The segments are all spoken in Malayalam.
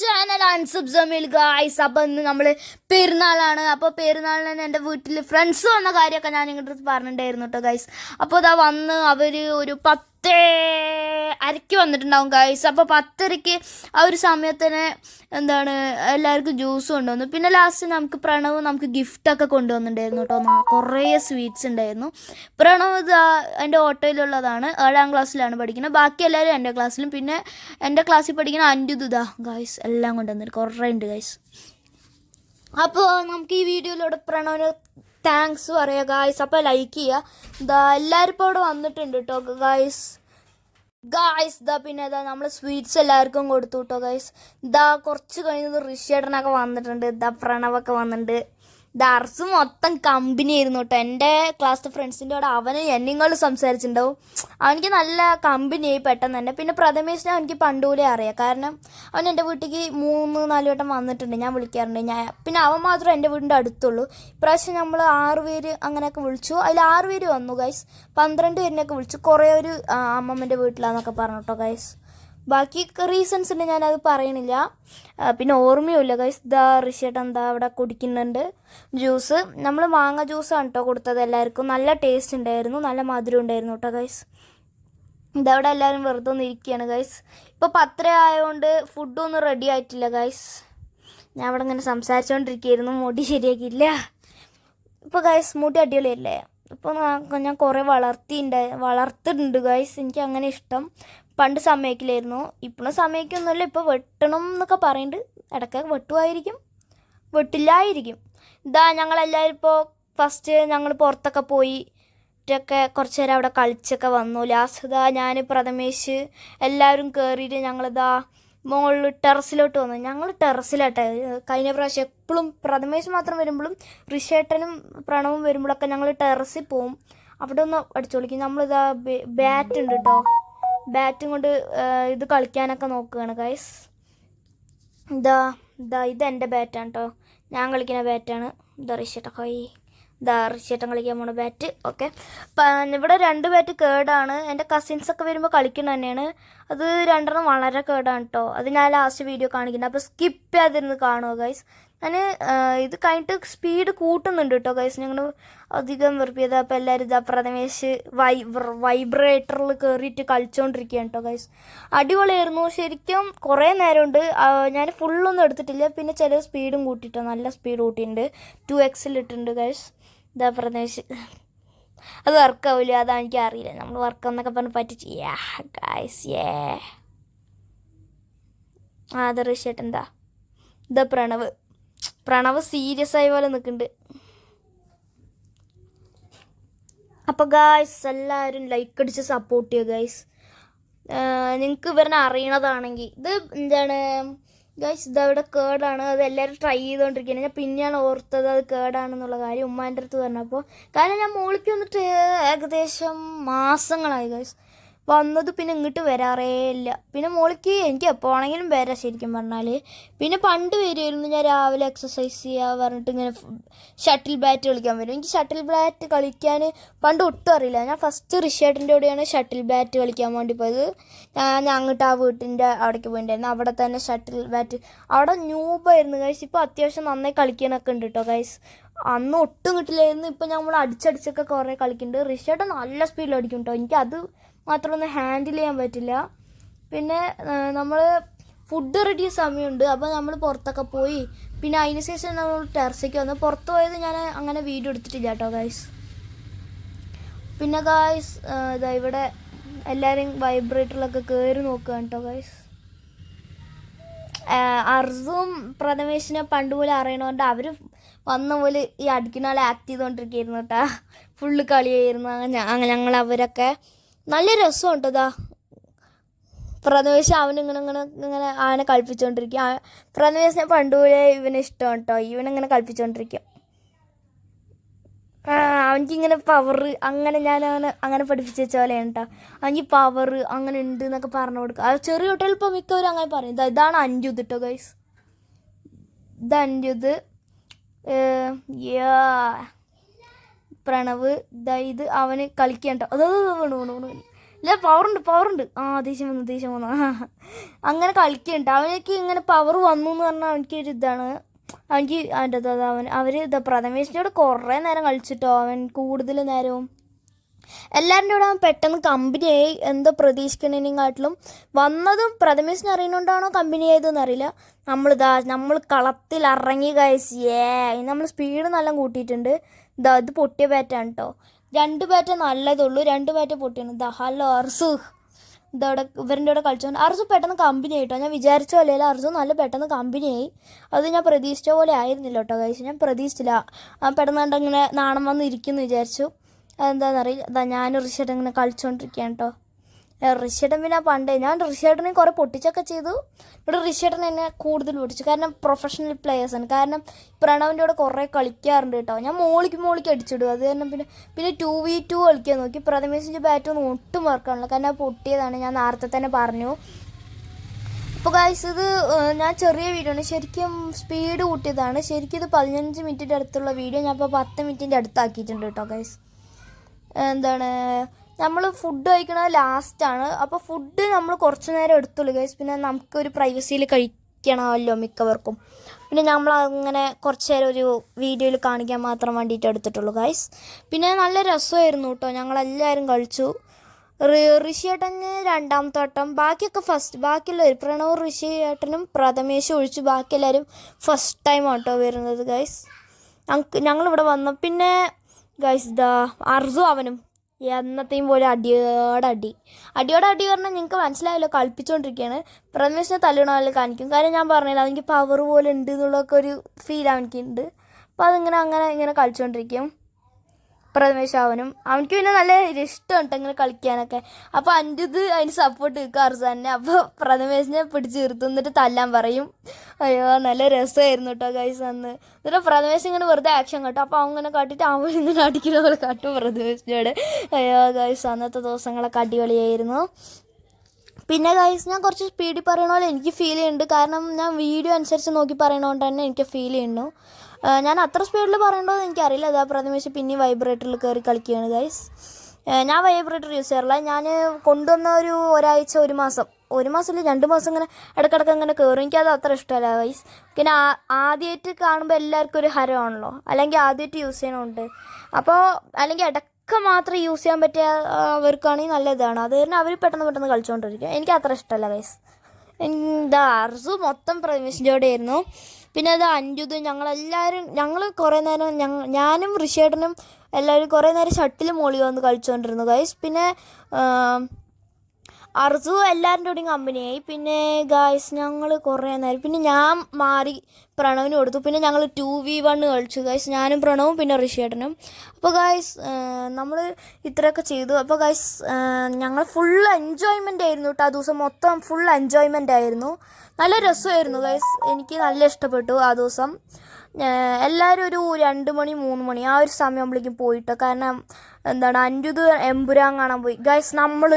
ചാനൽ അൻസബ് ജമീൽ ഗായ്സ് അപ്പൊ ഇന്ന് നമ്മൾ പെരുന്നാളാണ്. അപ്പോൾ പെരുന്നാളിന് തന്നെ എന്റെ വീട്ടിൽ ഫ്രണ്ട്സ് വന്ന കാര്യമൊക്കെ ഞാൻ നിങ്ങളുടെ അടുത്ത് പറഞ്ഞിട്ടുണ്ടായിരുന്നു കേട്ടോ ഗൈസ് അപ്പോൾ ഇതാ വന്ന് അവർ ഒരു പത്തേ അരയ്ക്ക് വന്നിട്ടുണ്ടാവും ഗൈസ് അപ്പോൾ പത്തരയ്ക്ക് ആ ഒരു സമയത്തന്നെ എന്താണ് എല്ലാവർക്കും ജ്യൂസ് കൊണ്ടുവന്നു. പിന്നെ ലാസ്റ്റ് നമുക്ക് പ്രണവ് നമുക്ക് ഗിഫ്റ്റൊക്കെ കൊണ്ടുവന്നിട്ടുണ്ടായിരുന്നു കേട്ടോ. കുറേ സ്വീറ്റ്സ് ഉണ്ടായിരുന്നു. പ്രണവ് ഇത് എന്റെ ഓട്ടോയിലുള്ളതാണ്. ഏഴാം ക്ലാസ്സിലാണ് പഠിക്കുന്നത്. ബാക്കി എല്ലാവരും എന്റെ ക്ലാസ്സിലും പിന്നെ എന്റെ ക്ലാസ്സിൽ പഠിക്കുന്ന അൻഡു ഇതാ ഗൈസ് എല്ലാം കൊണ്ടുവന്നിട്ട് കുറേ ഉണ്ട് ഗൈസ് അപ്പോൾ നമുക്ക് ഈ വീഡിയോയിലൂടെ പ്രണവിന് താങ്ക്സ് പറയാം ഗായ്സ് അപ്പോൾ ലൈക്ക് ചെയ്യുക എല്ലാവരും ഇപ്പോൾ ഇവിടെ വന്നിട്ടുണ്ട് കേട്ടോ ഗായ്സ് ഗായ്സ് ഇതാ പിന്നെ ഇതാ നമ്മൾ സ്വീറ്റ്സ് എല്ലാവർക്കും കൊടുത്തു കേട്ടോ ഗായ്സ് ഇതാ കുറച്ച് കഴിഞ്ഞത് ഋഷിയേട്ടനൊക്കെ വന്നിട്ടുണ്ട്. ഇതാ പ്രണവൊക്കെ വന്നിട്ടുണ്ട് അർസ് മൊത്തം കമ്പനി ആയിരുന്നു കേട്ടോ എന്റെ ക്ലാസ്സിലെ ഫ്രണ്ട്സിന്റെ കൂടെ അവന് എന്നിങ്ങളും സംസാരിച്ചിട്ടുണ്ടാവും. അവനിക്ക് നല്ല കമ്പനിയായി പെട്ടെന്ന് തന്നെ. പിന്നെ പ്രഥമേശിനെ അവനിക്ക് പണ്ടൂലേ അറിയാം. കാരണം അവൻ എന്റെ വീട്ടിലേക്ക് മൂന്ന് നാല് വട്ടം വന്നിട്ടുണ്ട്. ഞാൻ വിളിക്കാറുണ്ട്. ഞാൻ പിന്നെ അവൻ മാത്രം എന്റെ വീടിന്റെ അടുത്തുള്ളൂ. ഇപ്രാവശ്യം നമ്മൾ ആറ് പേര് അങ്ങനെയൊക്കെ വിളിച്ചു. അതിൽ ആറ് പേര് വന്നു ഗൈസ് പന്ത്രണ്ട് പേരിനെയൊക്കെ വിളിച്ചു. കുറേ ഒരു അമ്മമ്മന്റെ വീട്ടിലാന്നൊക്കെ പറഞ്ഞു കേട്ടോ ഗൈസ് ബാക്കി റീസൺസ് ഉണ്ട് ഞാനത് പറയണില്ല. പിന്നെ ഓർമ്മയുമില്ല. ഗൈസ് ദാ ഋഷിയേട്ടൻ എന്താ അവിടെ കുടിക്കുന്നുണ്ട്. ജ്യൂസ്. നമ്മൾ മാങ്ങ ജ്യൂസാണ് കേട്ടോ കൊടുത്തത് എല്ലാവർക്കും. നല്ല ടേസ്റ്റ് ഉണ്ടായിരുന്നു. നല്ല മധുരം ഉണ്ടായിരുന്നു കേട്ടോ ഗൈസ് ഇതവിടെ എല്ലാവരും വെറുതെ ഒന്ന് ഇരിക്കുകയാണ് ഗൈസ് ഇപ്പോൾ പത്തര ആയതുകൊണ്ട് ഫുഡൊന്നും റെഡി ആയിട്ടില്ല ഗൈസ് ഞാൻ അവിടെ ഇങ്ങനെ സംസാരിച്ചുകൊണ്ടിരിക്കുകയായിരുന്നു മുടി ശരിയാക്കിയില്ല. ഇപ്പോൾ ഗൈസ് മുടി അടിപൊളിയല്ലേ? ഇപ്പോൾ ഞാൻ കുറേ വളർത്തിയിട്ടുണ്ട് വളർത്തിട്ടുണ്ട് ഗൈസ് എനിക്ക് അങ്ങനെ ഇഷ്ടം. പണ്ട് സമയക്കില്ലായിരുന്നു ഇപ്പോഴും സമയക്കൊന്നുമല്ല ഇപ്പോൾ വെട്ടണം എന്നൊക്കെ പറയുന്നുണ്ട് ഇടയ്ക്ക് വെട്ടുമായിരിക്കും. വെട്ടില്ലായിരിക്കും. ഇതാ ഞങ്ങളെല്ലാവരും ഇപ്പോൾ ഫസ്റ്റ് ഞങ്ങൾ പുറത്തൊക്കെ പോയി ഒക്കെ കുറച്ച് നേരം അവിടെ കളിച്ചൊക്കെ വന്നു. ലാസ്റ്റ് ഇതാ ഞാൻ പ്രഥമേശ് എല്ലാവരും കയറിയിട്ട് ഞങ്ങളിതാ മുകളിൽ ടെറസിലോട്ട് വന്നു. ഞങ്ങൾ ടെറസിലാട്ടെ. കഴിഞ്ഞ പ്രാവശ്യം എപ്പോഴും പ്രഥമേശ് മാത്രം വരുമ്പോഴും ഋഷേട്ടനും പ്രണവും വരുമ്പോഴൊക്കെ ഞങ്ങൾ ടെറസിൽ പോവും. അവിടെ ഒന്ന് അടിച്ചു വിളിക്കും നമ്മളിതാ ബാറ്റ് ഉണ്ട് കേട്ടോ ബാറ്റും കൊണ്ട് ഇത് കളിക്കാനൊക്കെ നോക്കുകയാണ് ഗൈസ് ഇതാ ഇതാ ഇത് എന്റെ ബാറ്റാണ് കേട്ടോ ഞാൻ കളിക്കുന്ന ബാറ്റാണ്. ഇതാ ഹൈ ഇതാ കളിക്കാൻ പോണ ബാറ്റ്. ഓക്കെ. ഇവിടെ രണ്ട് ബാറ്റ് കേടാണ്. എന്റെ കസിൻസ് ഒക്കെ വരുമ്പോൾ കളിക്കുന്ന തന്നെയാണ്. അത് രണ്ടെണ്ണം വളരെ കേടാണ് കേട്ടോ അത് ഞാൻ ലാസ്റ്റ് വീഡിയോ കാണിക്കുന്നത്. അപ്പോൾ സ്കിപ്പ് ചെയ്യാതിരുന്ന് കാണുക ഗൈസ് ഞാൻ ഇത് കഴിഞ്ഞിട്ട് സ്പീഡ് കൂട്ടുന്നുണ്ട് കേട്ടോ ഗൈസ് ഞങ്ങൾ അധികം വെറുപ്പിയത് അപ്പോൾ എല്ലാവരും ഇതാ പ്രഥമേശ് വൈ വൈബ്രേറ്ററിൽ കയറിയിട്ട് കളിച്ചുകൊണ്ടിരിക്കുകയാണ് കേട്ടോ ഗൈസ് അടിപൊളിയായിരുന്നു. ശരിക്കും കുറേ നേരമുണ്ട്. ഞാൻ ഫുള്ളൊന്നും എടുത്തിട്ടില്ല. പിന്നെ ചില സ്പീഡും കൂട്ടിയിട്ടോ നല്ല സ്പീഡ് കൂട്ടിയിട്ടുണ്ട്. ടു എക്സിൽ ഇട്ടിട്ടുണ്ട് ഗൈസ് ഇതാ പ്രദേശ് അത് വർക്കാവില്ല അതാണ് എനിക്ക് അറിയില്ല. നമ്മൾ വർക്ക് എന്നൊക്കെ പറഞ്ഞ് പറ്റിച്ച്. യാ ഗൈസ് ഏ ആ അത് ഋഷിയേട്ടൻ എന്താ? ഇതാ പ്രണവ്. പ്രണവ് സീരിയസ് ആയ പോലെ നിൽക്കുന്നുണ്ട് അപ്പോൾ ഗായ്സ് എല്ലാവരും ലൈക്ക് അടിച്ച് സപ്പോർട്ട് ചെയ്യുക ഗായ്സ് നിങ്ങൾക്ക് ഇവരെ അറിയണതാണെങ്കിൽ ഇത് എന്താണ്? ഗൈസ് ഇതവിടെ കേടാണ്. അത് എല്ലാവരും ട്രൈ ചെയ്തുകൊണ്ടിരിക്കുന്നത് ഞാൻ പിന്നെയാണ് ഓർത്തത് അത് കേടാണെന്നുള്ള കാര്യം ഉമ്മാന്റെ അടുത്ത് പറഞ്ഞപ്പോൾ. കാരണം ഞാൻ മോളിക്ക് വന്നിട്ട് ഏകദേശം മാസങ്ങളായി ഗൈസ് വന്നത് പിന്നെ ഇങ്ങോട്ട് വരാറേ ഇല്ല. പിന്നെ മോളിക്ക് എനിക്ക് എപ്പോൾ ആണെങ്കിലും വരാം ശരിക്കും പറഞ്ഞാൽ പിന്നെ പണ്ട് വരുമായിരുന്നു ഞാൻ രാവിലെ എക്സസൈസ് ചെയ്യുക പറഞ്ഞിട്ട് ഇങ്ങനെ ഷട്ടിൽ ബാറ്റ് കളിക്കാൻ വരും. എനിക്ക് ഷട്ടിൽ ബാറ്റ് കളിക്കാൻ പണ്ട് ഒട്ടും അറിയില്ല. ഞാൻ ഫസ്റ്റ് റിഷേട്ടിന്റെ കൂടെയാണ് ഷട്ടിൽ ബാറ്റ് കളിക്കാൻ വേണ്ടി പോയത്. ഞാൻ അങ്ങോട്ട് ആ വീട്ടിന്റെ അവിടേക്ക് പോയിട്ടുണ്ടായിരുന്നു അവിടെ തന്നെ ഷട്ടിൽ ബാറ്റ് അവിടെ ന്യൂബായിരുന്നു ഗൈസ് ഇപ്പോൾ അത്യാവശ്യം നന്നായി കളിക്കാനൊക്കെ ഉണ്ട് കേട്ടോ ഗൈസ് അന്ന് ഒട്ടും കിട്ടില്ലായിരുന്നു. ഇപ്പം നമ്മൾ അടിച്ചടിച്ചൊക്കെ കുറേ കളിക്കുന്നുണ്ട് റിഷേട്ട് നല്ല സ്പീഡിൽ അടിക്കും കേട്ടോ എനിക്ക് അത് മാത്രമൊന്നും ഹാൻഡിൽ ചെയ്യാൻ പറ്റില്ല. പിന്നെ നമ്മൾ ഫുഡ് റെഡി സമയമുണ്ട്. അപ്പോൾ നമ്മൾ പുറത്തൊക്കെ പോയി പിന്നെ അതിന് ശേഷം നമ്മൾ ടെറസയ്ക്ക് വന്ന്. പുറത്ത് പോയത് ഞാൻ അങ്ങനെ വീഡിയോ എടുത്തിട്ടില്ല കേട്ടോ ഗായ്സ് പിന്നെ ഗായ്സ് ഇതാ ഇവിടെ എല്ലാവരും വൈബ്രേറ്ററിലൊക്കെ കയറി നോക്കുക കേട്ടോ ഗായ്സ് അർസും പ്രഥമേഷിനെ പണ്ട് പോലെ അറിയണോണ്ട് അവർ വന്ന പോലെ ഈ അടിക്കുന്ന ആളെ ആക്ട് ചെയ്തുകൊണ്ടിരിക്കുകയായിരുന്നു കേട്ടാ. ഫുള്ള് കളിയായിരുന്നു. അങ്ങനെ ഞങ്ങൾ അവരൊക്കെ നല്ല രസമുണ്ട് ഇതാ പ്രഥമേഷ് അവനിങ്ങനെ ഇങ്ങനെ ഇങ്ങനെ അവനെ കളിപ്പിച്ചുകൊണ്ടിരിക്കും ആ- പണ്ടുപോലെ ഇവന് ഇഷ്ടമാണ് കേട്ടോ ഇവനിങ്ങനെ കളിപ്പിച്ചുകൊണ്ടിരിക്കും അവനിക്കിങ്ങനെ പവർ അങ്ങനെ ഞാൻ അവനെ അങ്ങനെ പഠിപ്പിച്ച വെച്ച പോലെയാണ് കേട്ടോ അവനിക്ക് പവർ അങ്ങനെ ഉണ്ട് എന്നൊക്കെ പറഞ്ഞു കൊടുക്കുക അത് ചെറിയ കുട്ടികൾ ഇപ്പോൾ മിക്കവരും അങ്ങനെ പറയും. ഇതാ ഇതാണ് അഞ്ചുത് കേട്ടോ ഗൈസ് ഇത് അഞ്ചുത് യാ. പ്രണവ് ഇത് അവന് കളിക്കണ്ട? അതോ വേണു വേണു വേണു. ഇല്ല പവറുണ്ട് പവറുണ്ട് ആ ദേഷ്യം വന്നു ദേഷ്യം വന്നു. അങ്ങനെ കളിക്കുന്നുണ്ട് അവനക്ക് ഇങ്ങനെ പവർ വന്നു എന്ന് പറഞ്ഞാൽ അവനക്ക് ഒരു ഇതാണ്. അവനക്ക് അവന്റെ അവൻ അവർ ഇതാ പ്രഥമേഷിനോട് കുറേ നേരം കളിച്ചിട്ടോ? അവൻ കൂടുതൽ നേരവും എല്ലാവരുടെ കൂടെ അവൻ പെട്ടെന്ന് കമ്പനിയായി. എന്തോ പ്രതീക്ഷിക്കണേനെക്കാട്ടിലും വന്നതും പ്രഥമേശിനെ അറിയുന്നതുകൊണ്ടാണോ കമ്പനി ആയതെന്ന് അറിയില്ല. നമ്മളിതാ നമ്മൾ കളത്തിൽ ഇറങ്ങി കഴിച്ച് ഏ നമ്മൾ സ്പീഡ് നല്ല കൂട്ടിയിട്ടുണ്ട്. ഇതാ ഇത് പൊട്ടിയ ബാറ്റാണ് കേട്ടോ രണ്ട് ബാറ്റ് നല്ലതുള്ളൂ രണ്ട് ബാറ്റ് പൊട്ടിയാണ്. ഇതാ ഹലോ അർസു. ഇതവിടെ ഇവരുടെ കൂടെ കളിച്ചോണ്ട്. അർസു പെട്ടെന്ന് കമ്പനി ആയിട്ടോ ഞാൻ വിചാരിച്ച പോലെയല്ല അർസു നല്ല പെട്ടെന്ന് കമ്പനിയായി അത് ഞാൻ പ്രതീക്ഷിച്ച പോലെ ആയിരുന്നില്ല കേട്ടോ കഴിച്ചു ഞാൻ പ്രതീക്ഷിച്ചില്ല. പെട്ടെന്ന് കണ്ടിങ്ങനെ നാണം വന്ന് ഇരിക്കുന്നു വിചാരിച്ചു. അതെന്താണെന്നറിയില്ല അതാ ഞാൻ ഋഷിയേട്ടൻ ഇങ്ങനെ കളിച്ചുകൊണ്ടിരിക്കുകയാണ് കേട്ടോ ഋഷിയേട്ടൻ പിന്നെ പണ്ടേ ഞാൻ ഋഷിയേട്ടനെ കുറേ പൊട്ടിച്ചൊക്കെ ചെയ്തു. ഇവിടെ ഋഷിയേട്ടൻ എന്നെ കൂടുതൽ പൊട്ടിച്ചു. കാരണം പ്രൊഫഷണൽ പ്ലേയേഴ്സാണ് കാരണം പ്രണവിന്റെ കൂടെ കുറേ കളിക്കാറുണ്ട് കേട്ടോ ഞാൻ മോളിക്ക് മോളിക്ക് അടിച്ചിടും. അത് കാരണം പിന്നെ പിന്നെ ടു വി ടു കളിക്കാൻ നോക്കി. പ്രഥമേശിന്റെ ബാറ്റ് ഒന്നും ഒട്ടും വർക്കാണല്ലോ കാരണം പൊട്ടിയതാണ്. ഞാൻ നേരത്തെ തന്നെ പറഞ്ഞു. അപ്പോൾ ഗായ്സ് ഇത് ഞാൻ ചെറിയ വീഡിയോ ആണ്. ശരിക്കും സ്പീഡ് കൂട്ടിയതാണ്. ശരിക്കും ഇത് പതിനഞ്ച് മിനിറ്റിന്റെ അടുത്തുള്ള വീഡിയോ ഞാൻ ഇപ്പോൾ പത്ത് മിനിറ്റിന്റെ അടുത്താക്കിയിട്ടുണ്ട് കേട്ടോ ഗൈസ് എന്താണ് നമ്മൾ ഫുഡ് കഴിക്കണത് ലാസ്റ്റാണ് അപ്പോൾ ഫുഡ് നമ്മൾ കുറച്ച് നേരം എടുത്തുള്ളൂ ഗൈസ് പിന്നെ നമുക്കൊരു പ്രൈവസിയിൽ കഴിക്കണമല്ലോ മിക്കവർക്കും. പിന്നെ നമ്മൾ അങ്ങനെ കുറച്ച് നേരം ഒരു വീഡിയോയിൽ കാണിക്കാൻ മാത്രം വേണ്ടിയിട്ട് എടുത്തിട്ടുള്ളൂ ഗൈസ് പിന്നെ നല്ല രസമായിരുന്നു കേട്ടോ ഞങ്ങളെല്ലാവരും കഴിച്ചു. ഋഷി ഋഷിയേട്ടന് രണ്ടാമത്തെ വട്ടം. ബാക്കിയൊക്കെ ഫസ്റ്റ് ബാക്കിയുള്ളവർ പ്രണവ് ഋഷിയേട്ടനും പ്രഥമേശും ഒഴിച്ച് ബാക്കി എല്ലാവരും ഫസ്റ്റ് ടൈം കേട്ടോ വരുന്നത് ഗൈസ് ഞങ്ങൾ ഇവിടെ വന്നു. പിന്നെ ഗൈസ് ദാ അർജു അവനും. എന്നത്തെയും പോലെ അടിയോടെ അടി. അടിയോടെ അടി പറഞ്ഞാൽ നിങ്ങൾക്ക് മനസ്സിലായല്ലോ കളിപ്പിച്ചുകൊണ്ടിരിക്കുകയാണ് പ്രഥമേശിനെ തല്ലണമല്ലോ കാണിക്കും. കാര്യം ഞാൻ പറഞ്ഞില്ല അവനിക്ക് പവർ പോലെ ഉണ്ട് എന്നുള്ളതൊക്കെ ഒരു ഫീൽ അവനിക്കുണ്ട് അപ്പോൾ അതിങ്ങനെ അങ്ങനെ ഇങ്ങനെ കളിച്ചുകൊണ്ടിരിക്കും പ്രഥമേശ് അവനും അവനക്ക് പിന്നെ നല്ല ഇഷ്ടം ഉണ്ട് ഇങ്ങനെ കളിക്കാനൊക്കെ. അപ്പോൾ അന്റെത് അതിന് സപ്പോർട്ട് നിൽക്കും അർസാനെ അപ്പോൾ പ്രഥമേശിനെ പിടിച്ച് നിർത്തും എന്നിട്ട് തല്ലാൻ പറയും. അയ്യോ നല്ല രസമായിരുന്നു കേട്ടോ ഗൈസ് അന്ന്. എന്നിട്ട് പ്രഥമേശ് ഇങ്ങനെ വെറുതെ ആക്ഷൻ കേട്ടോ. അപ്പോൾ അവങ്ങനെ കാട്ടിട്ട് അവൻ ഇങ്ങനെ അടിക്കുന്ന പോലെ കാട്ടും പ്രഥമേശിനോട് അയ്യോ ഗൈസ് അന്നത്തെ ദിവസങ്ങളൊക്കെ അടിപൊളിയായിരുന്നു. പിന്നെ ഗൈസ് ഞാൻ കുറച്ച് സ്പീഡിൽ പറയണ പോലെ എനിക്ക് ഫീൽ ചെയ്യുന്നുണ്ട്. കാരണം ഞാൻ വീഡിയോ അനുസരിച്ച് നോക്കി പറയണതുകൊണ്ട് തന്നെ എനിക്ക് ഫീൽ ചെയ്യുന്നു. ഞാൻ അത്ര സ്പീഡിൽ പറയണ്ടോ എന്ന് എനിക്കറിയില്ല അതാ പ്രഥമേശ് പിന്നെ വൈബ്രേറ്ററിൽ കയറി കളിക്കുകയാണ് ഗൈസ് ഞാൻ വൈബ്രേറ്റർ യൂസ് ചെയ്യാറില്ല. ഞാൻ കൊണ്ടുവന്ന ഒരു ഒരാഴ്ച ഒരു മാസം. ഒരു മാസമില്ല രണ്ട് മാസം ഇങ്ങനെ ഇടക്കിടക്ക് അങ്ങനെ കയറും എനിക്കത് അത്ര ഇഷ്ടമല്ല ഗൈസ് പിന്നെ ആദ്യമായിട്ട് കാണുമ്പോൾ എല്ലാവർക്കും ഒരു ഹരമാണല്ലോ. അല്ലെങ്കിൽ ആദ്യമായിട്ട് യൂസ് ചെയ്യണമുണ്ട് അപ്പോൾ അല്ലെങ്കിൽ ഇടയ്ക്ക് മാത്രം യൂസ് ചെയ്യാൻ പറ്റിയ അവർക്കാണെങ്കിൽ നല്ല ഇതാണ് അത് കാരണം അവർ പെട്ടെന്ന് പെട്ടെന്ന് കളിച്ചുകൊണ്ടിരിക്കും എനിക്ക് അത്ര ഇഷ്ടമല്ല ഗൈസ് എന്താ അർസു മൊത്തം പ്രവേശിന്റെ ആയിരുന്നു പിന്നെ അത് അഞ്ജുത് ഞങ്ങളെല്ലാവരും ഞങ്ങൾ കുറേ നേരം ഞാനും ഋഷേട്ടനും എല്ലാവരും കുറേ നേരം ഷട്ടിൽ മോളി വന്ന് കളിച്ചുകൊണ്ടിരുന്നു ഗൈസ് പിന്നെ അർസു എല്ലാവരുടെ കൂടെയും കമ്പനിയായി പിന്നെ ഗായ്സ് ഞങ്ങൾ കുറേ നേരം പിന്നെ ഞാൻ മാറി പ്രണവിന് കൊടുത്തു. പിന്നെ ഞങ്ങൾ ടു വി വൺ കളിച്ചു ഗായ്സ് ഞാനും പ്രണവും പിന്നെ ഋഷിയേട്ടനും. അപ്പോൾ ഗായ്സ് നമ്മൾ ഇത്രയൊക്കെ ചെയ്തു. അപ്പോൾ ഗായ്സ് ഞങ്ങൾ ഫുൾ എൻജോയ്മെന്റ് ആയിരുന്നു കേട്ടോ ആ ദിവസം. മൊത്തം ഫുൾ എൻജോയ്മെന്റ് ആയിരുന്നു. നല്ല രസമായിരുന്നു ഗായ്സ് എനിക്ക് നല്ല ഇഷ്ടപ്പെട്ടു ആ ദിവസം. എല്ലാവരും ഒരു രണ്ട് മണി മൂന്ന് മണി ആ ഒരു സമയം ആകുമ്പോഴേക്കും പോയിട്ടോ. കാരണം എന്താണ് അഞ്ചുത് എമ്പുരാൻ കാണാൻ പോയി. ഗൈസ് നമ്മൾ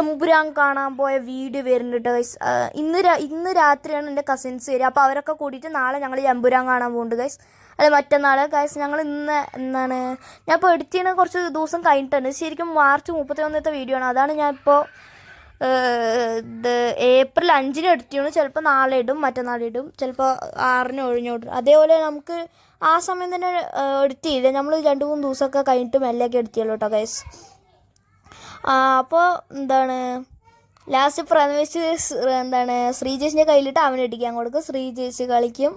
എമ്പുരാൻ കാണാൻ പോയ വീഡിയോ വരുന്നുണ്ട് ഗൈസ് ഇന്ന് ഇന്ന് രാത്രിയാണ് എന്റെ കസിൻസ് വരിക. അപ്പോൾ അവരൊക്കെ കൂടിയിട്ട് നാളെ ഞങ്ങൾ എമ്പുരാൻ കാണാൻ പോകുന്നുണ്ട് ഗൈസ് അല്ല മറ്റന്നാൾ ഗൈസ് ഞങ്ങൾ ഇന്ന് എന്താണ് ഞാൻ ഇപ്പോൾ എഡിറ്റ് ചെയ്യുന്ന കുറച്ച് ദിവസം കഴിഞ്ഞിട്ടുണ്ട് ശരിക്കും മാർച്ച് മുപ്പത്തി ഒന്നത്തെ വീഡിയോ ആണ്. അതാണ് ഞാൻ ഇപ്പോൾ ഇത് ഏപ്രിൽ അഞ്ചിന് എഡിറ്റ് ചെയ്യണം ചിലപ്പോൾ നാളെ ഇടും മറ്റന്നാൾ ഇടും. ചിലപ്പോൾ ആറിന് ഒഴിഞ്ഞോടും അതേപോലെ നമുക്ക് ആ സമയം തന്നെ എഡിറ്റ് ചെയ്ത് നമ്മൾ രണ്ട് മൂന്ന് ദിവസമൊക്കെ കഴിഞ്ഞിട്ട് മെല്ലെയൊക്കെ എഡിറ്റ് ചെയ്യുള്ളൂ കേട്ടോ ഗൈസ് അപ്പോൾ എന്താണ് ലാസ്റ്റ് പ്രവേശ് എന്താണ് ശ്രീജേഷിന്റെ കയ്യിലിട്ട് അവൻ ഇടിക്കാൻ കൊടുക്കും. ശ്രീജേഷ് കളിക്കും.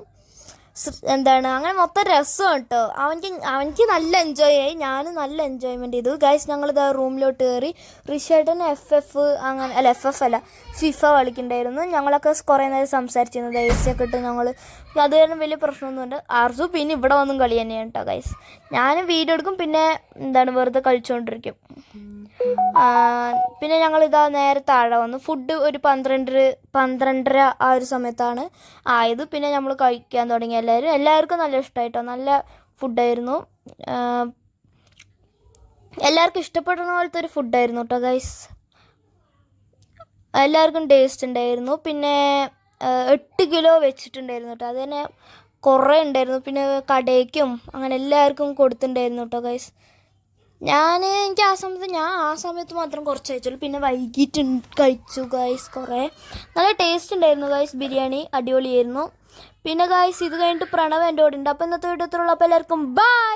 എന്താണ് അങ്ങനെ മൊത്തം രസം കേട്ടോ. അവൻക്ക് അവൻക്ക് നല്ല എൻജോയ് ആയി. ഞാനും നല്ല എൻജോയ്മെന്റ് ചെയ്തു. ഗൈസ് ഞങ്ങളിത് റൂമിലോട്ട് കയറി റിഷേട്ടൻ എഫ് എഫ് അങ്ങനെ അല്ല എഫ് എഫ് അല്ല ഫിഫ കളിക്കണ്ടായിരുന്നു ഞങ്ങളൊക്കെ കുറേ നേരം സംസാരിച്ചിരുന്നു ഒക്കെ ഇട്ട് ഞങ്ങൾ അത് കാരണം വലിയ പ്രശ്നമൊന്നുമില്ല. ആർസു പിന്നെ ഇവിടെ വന്നും കളി തന്നെയാണ് കേട്ടോ ഗൈസ് ഞാനും വീഡിയോ എടുക്കും പിന്നെ എന്താണ് വെറുതെ കളിച്ചുകൊണ്ടിരിക്കും പിന്നെ ഞങ്ങൾ ഇതാ നേരെ താഴെ വന്നു. ഫുഡ് ഒരു പന്ത്രണ്ടര പന്ത്രണ്ടര ആ ഒരു സമയത്താണ് ആയത്. പിന്നെ നമ്മൾ കഴിക്കാൻ തുടങ്ങി. എല്ലാവരും എല്ലാവർക്കും നല്ല ഇഷ്ടമായിട്ടോ നല്ല ഫുഡായിരുന്നു. എല്ലാവർക്കും ഇഷ്ടപ്പെടുന്ന പോലത്തെ ഒരു ഫുഡായിരുന്നു കേട്ടോ ഗൈസ് എല്ലാവർക്കും ടേസ്റ്റ് ഉണ്ടായിരുന്നു. പിന്നെ എട്ട് കിലോ വെച്ചിട്ടുണ്ടായിരുന്നു കേട്ടോ അത് തന്നെ കുറേ ഉണ്ടായിരുന്നു. പിന്നെ കടയ്ക്കും അങ്ങനെ എല്ലാവർക്കും കൊടുത്തിട്ടുണ്ടായിരുന്നു കേട്ടോ ഗൈസ് ഞാൻ എനിക്ക് ആ സമയത്ത് ഞാൻ ആ സമയത്ത് മാത്രം കുറച്ച് കഴിച്ചുള്ളൂ. പിന്നെ വൈകിട്ട് കഴിച്ചു ഗൈസ് കുറേ. നല്ല ടേസ്റ്റ് ഉണ്ടായിരുന്നു ഗൈസ് ബിരിയാണി അടിപൊളിയായിരുന്നു. പിന്നെ ഗായ്സ് ഇത് കഴിഞ്ഞിട്ട് പ്രണവ് എന്റെ ഓടുണ്ട് അപ്പോൾ ഇന്നത്തെ വീഡിയോ അപ്പോൾ എല്ലാവർക്കും ബൈ